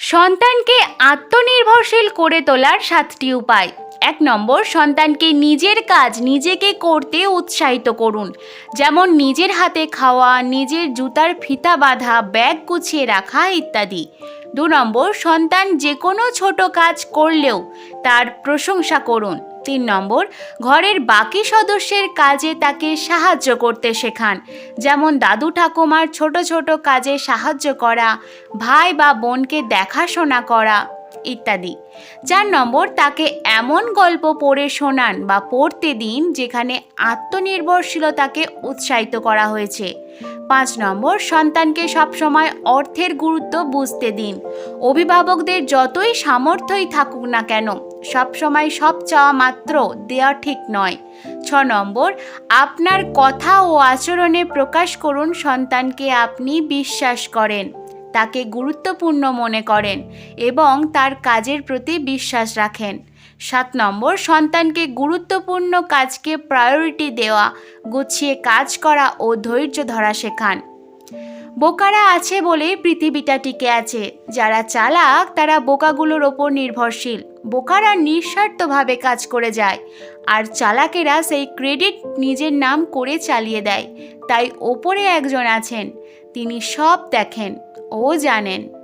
সন্তানকে আত্মনির্ভরশীল করে তোলার সাতটি উপায়। এক নম্বর, সন্তানকে নিজের কাজ নিজেকে করতে উৎসাহিত করুন। যেমন নিজের হাতে খাওয়া, নিজের জুতার ফিতা বাঁধা, ব্যাগ গুছিয়ে রাখা ইত্যাদি। দু নম্বর, সন্তান যে কোনো ছোট কাজ করলেও তার প্রশংসা করুন। তিন নম্বর, ঘরের বাকি সদস্যের কাজে তাকে সাহায্য করতে শেখান। যেমন দাদু ঠাকুমার ছোট ছোট কাজে সাহায্য করা, ভাই বা বোনকে দেখাশোনা করা ইত্যাদি। চার নম্বর, তাকে এমন গল্প পড়ে শোনান বা পড়তে দিন যেখানে আত্মনির্ভরশীলতাকে উৎসাহিত করা হয়েছে। পাঁচ নম্বর, সন্তানকে সবসময় অর্থের গুরুত্ব বুঝতে দিন। অভিভাবকদের যতই সামর্থ্যই থাকুক না কেন, সবসময় সব চাওয়া মাত্র দেওয়া ঠিক নয়। ছ নম্বর, আপনার কথা ও আচরণে প্রকাশ করুন সন্তানকে আপনি বিশ্বাস করেন। তাকে গুরুত্বপূর্ণ মনে করেন এবং তার কাজের প্রতি বিশ্বাস রাখেন। সাত নম্বর, সন্তানকে গুরুত্বপূর্ণ কাজকে প্রায়োরিটি দেওয়া, গুছিয়ে কাজ করা ও ধৈর্য ধরা শেখান। বোকারা আছে বলেই পৃথিবীটা টিকে আছে। যারা চালাক, তারা বোকাগুলোর ওপর নির্ভরশীল। বোকারা নিঃস্বার্থভাবে কাজ করে যায়। আর চালাকেরা সেই ক্রেডিট নিজের নাম করে চালিয়ে দেয়। তাই ওপরে একজন আছেন, তিনি সব দেখেন। ও জানেন।